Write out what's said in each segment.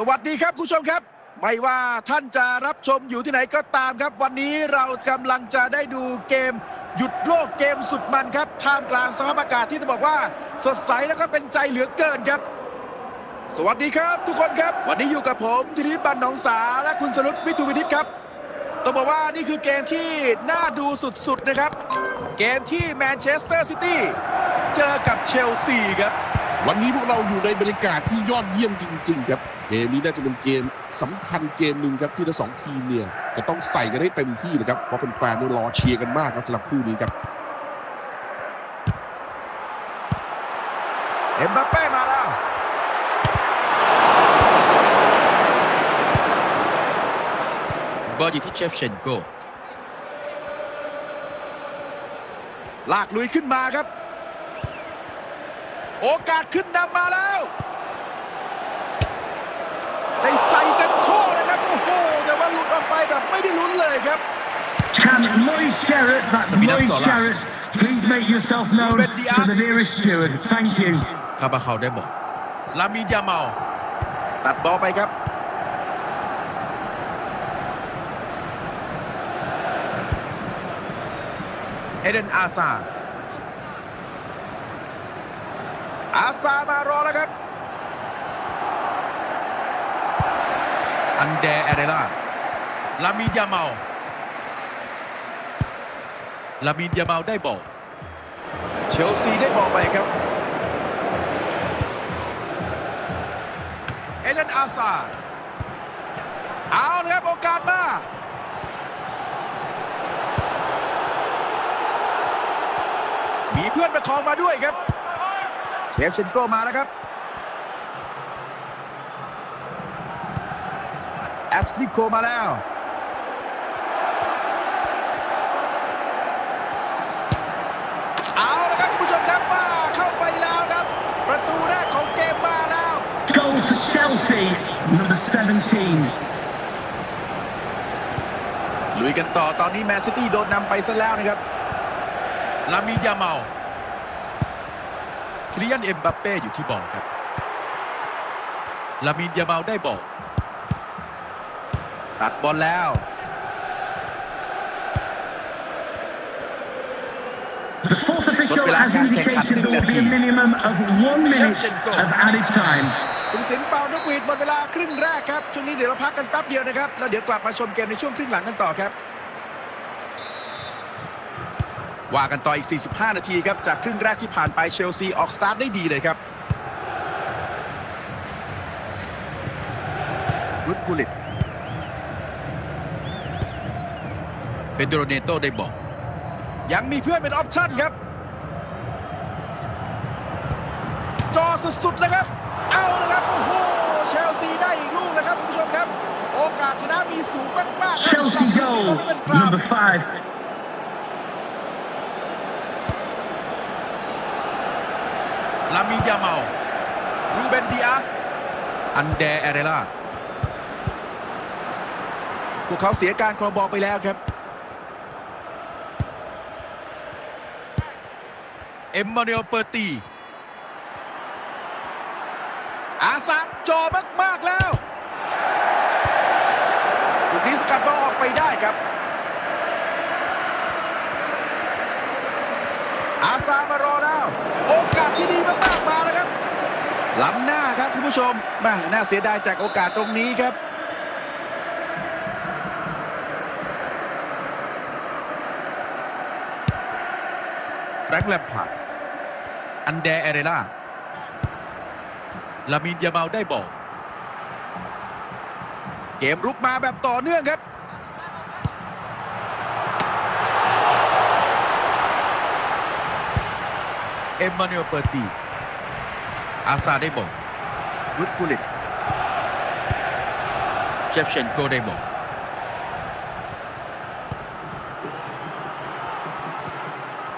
สวัสดีครับคุณผู้ชมครับ ไม่ว่าท่านจะรับชมอยู่ที่ไหนก็ตามครับ วันนี้เรากำลังจะได้ดูเกม หยุดโลกเกมสุดมันครับท่ามกลางสภาพอากาศที่ต้องบอกว่าสดใสแล้วก็เป็นใจเหลือเกินครับ สวัสดีครับทุกคนครับ วันนี้อยู่กับผมธิริบันหนองสาและคุณสรุปวิทูวินิตครับต้องบอกว่านี่คือเกมที่น่าดูสุดๆนะครับ เกมที่แมนเชสเตอร์ซิตี้เจอกับเชลซีครับ วันนี้พวกเราอยู่ในบรรยากาศที่ยอดเยี่ยมจริง ๆ ครับ เกมนี้น่าจะเป็นเกมสำคัญเกมหนึ่งครับที่ทั้งสองทีมเนี่ยจะต้องใส่กันให้เต็มที่นะครับเพราะแฟนๆเนี่ยรอเชียร์กันมากครับสำหรับคู่นี้ครับเอ็มบัปเป้มาแล้วบอลอยู่ที่เชฟเชนโกลากลุยขึ้นมาครับ โอกาสขึ้นนำมาแล้วได้ใส่เต็มข้อนะครับ โอ้โหแต่ว่าหลุดออกไปแบบไม่ได้ลุ้นเลยครับ Can Lloyd Sherritt, that's Sabina Lloyd Sola. Sherritt, please make yourself known Ruben to Dias. the nearest steward. Thank you. คาบาเขาได้บอกลามินยาเมาตัดบอลไปครับเอเดนอาซา อาซามารอแล้วครับ อันเดเอเรล่าลามินยาเมาลามินยาเมาได้บอลเชลซีได้บอลไปครับ เอเดนอาซาเอาเลยครับโอกาสมามีเพื่อนประคองมาด้วยครับ เชฟเชนโกมาแล้วครับแอชลิโกมาแล้วเอาละครับคุณผู้ชมครับมาเข้าไปแล้วครับ ประตูแรกของเกมมาแล้ว Goal for Chelsea, number 17. ลุยกันต่อตอนนี้แมนซิตี้โดนนำไปซะแล้วนะครับ ลามินยาเมา คลียนเอ็มบัปเป้อยู่ที่บอลครับลามินยาเมาได้บอลตัดบอลแล้ว The sports official has indicated there will be a minimum of one minute of added time. คุณสินเป่านกหวีดหมดเวลาครึ่งแรกครับ ช่วงนี้เดี๋ยวเราพักกันแป๊บเดียวนะครับ แล้วเดี๋ยวกลับมาชมเกมในช่วงครึ่งหลังกันต่อครับ ว่ากันต่ออีก 45 นาทีครับ จากครึ่งแรกที่ผ่านไปเชลซีออกสตาร์ทได้ดีเลยครับรุดกุลิตเป็นโดโรเนโตได้บอก ยังมีเพื่อนเป็นออปชั่นครับ จอสุดๆเลยครับ เอาเลยครับ โอ้โห เชลซีได้อีกลูกนะครับคุณผู้ชมครับ โอกาสชนะมีสูงมากๆครับ Chelsea สำหรับ goal, เชลซีตอนนี้เป็นกราฟ number 5. ลามินยาเมารูเบนดิอาสอันเดเอเรล่าพวกเขาเสียการครองบอลไปแล้วครับ เอ็มมาเนลเปอร์ตีอาซาจอมาก ๆ แล้วลูกนี้สกัดบอลออกไปได้ครับ อาซามารอแล้ว โอกาสที่ดีมากๆมาแล้วครับล้ำหน้าครับคุณผู้ชมม่น่าเสียดายจากโอกาสตรงนี้ครับแฟรงค์แลมพาร์ดอันเดเอเรล่าลามินยาเมาได้บอลเกมรุกมาแบบต่อเนื่องครับ เอ็มมานูเอลเปอร์ตีอาซาได้บอลรุดกุลิตเชฟเชนโกได้บอล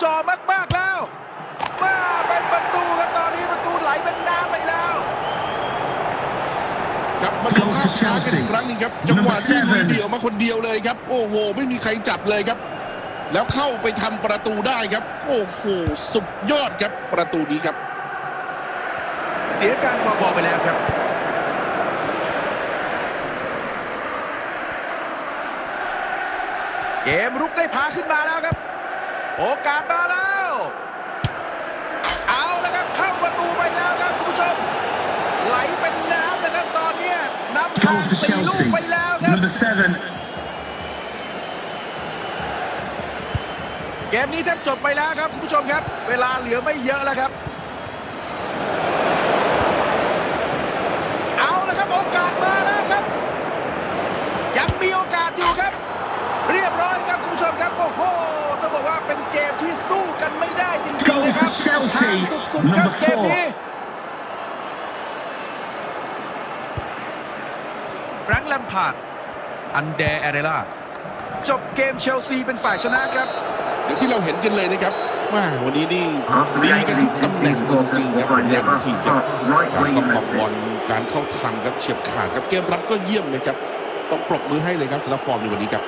จอมากๆแล้วมาเป็นประตูครับตอนนี้ประตูไหลเป็นน้ำไปแล้วครับมาดูภาพช้ากันอีกครั้งหนึงครับจังหวะที่ลุยเดี่ยวมาคนเดียวเลยครับ โอ้โห ไม่มีใครจับเลยครับ แล้วเข้าไปทำประตูได้ครับ โอ้โหสุดยอดครับประตูนี้ครับ เสียการวางบอลไปแล้วครับเกมรุกได้พาขึ้นมาแล้วครับ โอกาสมาแล้ว เอาแล้วครับเข้าประตูไปแล้วครับคุณผู้ชม ไหลเป็นน้ำนะครับตอนนี้นับทางสี่ลูกไปแล้วครับ เกมนี้แทบจบไปแล้วครับคุณผู้ชมครับ เวลาเหลือไม่เยอะแล้วครับ เอาละครับโอกาสมาแล้วครับ ยังมีโอกาสอยู่ครับ เรียบร้อยครับคุณผู้ชมครับโอ้โหต้องบอกว่าเป็นเกมที่สู้กันไม่ได้จริงๆนะครับ Goal for Chelsea. ทางสุดๆครับ Number เกมนี้แฟรงค์แลมพาร์ดอันเดร์แอเรล่าจบเกมเชลซีเป็นฝ่ายชนะครับ เดี๋ยวที่เราเห็นกันเลยนะครับว่าวันนี้นี่ดีกันทุกตำแหน่งจริงๆครับบริหารทีมครับการครอบครองบอลการเข้าทำครับเฉียบขาดครับเกมรับก็เยี่ยมเลยครับต้องปรบมือให้เลยครับสำหรับฟอร์มในวันนี้ครับ